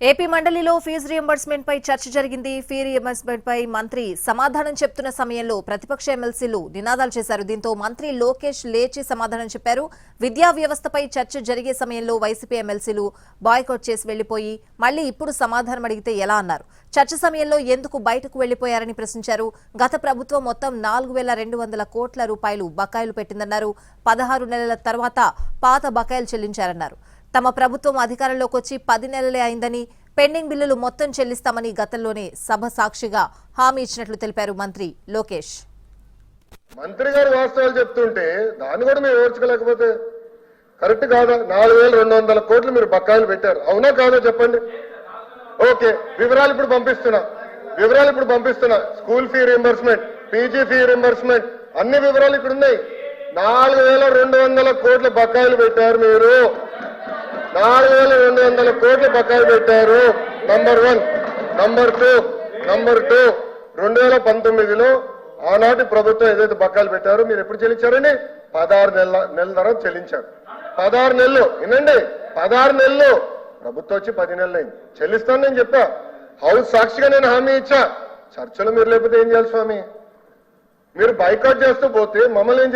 AP మండలిలో fee reimbursement పై చర్చ జరిగింది. ఫీ రియంబర్స్మెంట్ పై మంత్రి సమాధానం చెప్తున్న సమయంలో ప్రతిపక్ష ఎమ్మెల్సీలు నినాదాలు చేశారు. దీంతో మంత్రి లోకేష్ లేచి సమాధానం చెప్పారు. విద్యా వ్యవస్థపై చర్చ జరిగే సమయంలో వైసీపీ ఎమ్మెల్సీలు బాయ్కౌట్ చేసి వెళ్ళిపోయి మళ్ళీ ఇప్పుడు సమాధానం అడిగితే ఎలా అన్నారు? చర్చ సమయంలో ఎందుకు బయటకు వెళ్ళిపోయారని ప్రశ్నించారు. గత ప్రభుత్వం మొత్తం నాలుగు వేల రెండు వందల కోట్ల రూపాయలు బకాయిలు పెట్టిందన్నారు. పదహారు నెలల తర్వాత పాత బకాయిలు చెల్లించారన్నారు. తమ ప్రభుత్వం అధికారంలోకి వచ్చి పది నెలలే అయిందని పెండింగ్ బిల్లులు మొత్తం చెల్లిస్తామని గతంలోనే సభ సాక్షిగా హామీ ఇచ్చినట్లు తెలిపారు మంత్రి లోకేష్. మంత్రి గారు వాస్తవాలు చెప్తుంటే దాన్ని కూడా మీరు ఓర్చుకోలేకపోతే కరెక్ట్ కాదా? నాలుగు వేల రెండు వందల కోట్లు మీరు బకాయిలు పెట్టారు. అవునా కాదా చెప్పండి? ఓకే వివరాలు ఇప్పుడు పంపిస్తున్నా. వివరాలు ఇప్పుడు పంపిస్తున్నా. School fee reimbursement PG fee reimbursement అన్ని వివరాలు ఇక్కడ ఉన్నాయి నాలుగు వేల రెండు వందల కోట్ల బకాయిలు పెట్టారు మీరు. నాలుగు వేల రెండు వందల కోట్ల బకాయిలు పెట్టారు. Number one number two number two రెండు వేల పంతొమ్మిదిలో ఆనాటి ప్రభుత్వం ఏదైతే బకాయిలు పెట్టారో మీరు ఎప్పుడు చెల్లించారండి? పదహారు నెలల నెలల తర్వాత చెల్లించారు. పదహారు నెలలు వినండి. పదహారు నెలలు. ప్రభుత్వం వచ్చి పది నెలలు అయింది. చెల్లిస్తాను నేను చెప్పా. హౌస్ సాక్షిగా నేను హామీ ఇచ్చా. చర్చలు మీరు లేకపోతే ఏం చేయాలి స్వామి? మీరు బైకాట్ చేస్తూ పోతే మమ్మల్ని ఏం